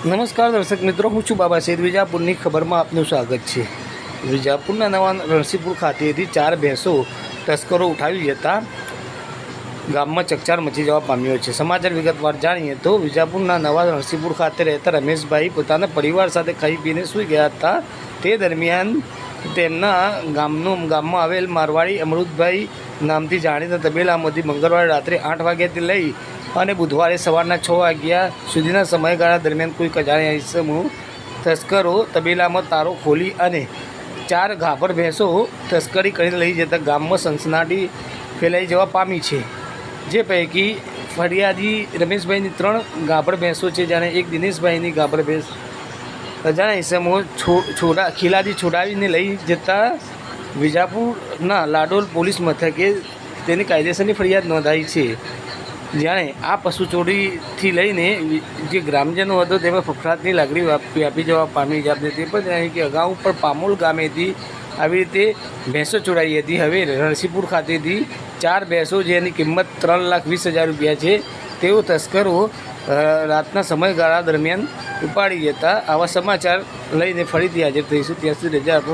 નમસ્કાર દર્શક મિત્રો, હું છું બાબા સૈદ વિજાપુરની ખબરમાં આપનું સ્વાગત છે. વિજાપુરના નવા રણસીપુર ખાતેથી ચાર ભેંસો તસ્કરો ઉઠાવી જતા ગામમાં ચકચાર મચી જવા પામ્યો છે. સમાચાર વિગતવાર જાણીએ તો વિજાપુરના નવા રણસીપુર ખાતે રહેતા રમેશભાઈ પોતાના પરિવાર સાથે ખાઈ પીને સૂઈ ગયા હતા. તે દરમિયાન તેમના ગામનું ગામમાં આવેલ મારવાડી અમૃતભાઈ નામથી જાણીતા તબેલામાંથી મંગળવારે રાત્રે આઠ વાગ્યાથી લઈ અને બુધવારે સવારના છ વાગ્યા સુધીના સમયગાળા દરમિયાન કોઈ કજાણ્યા ઇસમો તસ્કરો, તબેલામાં તારો ખોલી અને ચાર ગાભર ભેંસો તસ્કરી કરીને લઈ જતા ગામમાં સનસનાટી ફેલાઈ જવા પામી છે. જે પૈકી ફરિયાદી રમેશભાઈની ત્રણ ગાભર ભેંસો છે જ્યારે એક દિનેશભાઈની ગાભર ભેંસ. અજાણ્યા ઇસમો છોડા ખીલાથી છોડાવીને લઈ જતા વિજાપુરના લાડોલ પોલીસ મથકે તેની કાયદેસરની ફરિયાદ નોંધાઈ છે. જાણે આ પશુ ચોરીથી લઈને જે ગ્રામજનો હતો તેમાં ફફડાટની લાગણી વ્યાપી જવા પામી આપણે તે પણ જણાવ્યું કે અગાઉ પણ પામોલ ગામેથી આવી રીતે ભેંસો ચોરાઈ હતી. હવે રણસીપુર ખાતેથી ચાર ભેંસો જેની કિંમત ત્રણ લાખ વીસ હજાર રૂપિયા છે. તેઓ તસ્કરો રાતના સમયગાળા દરમિયાન ઉપાડી જતા આવા સમાચાર લઈને ફરીથી હાજર થઈશું. ત્યાં સુધી રજા આપો.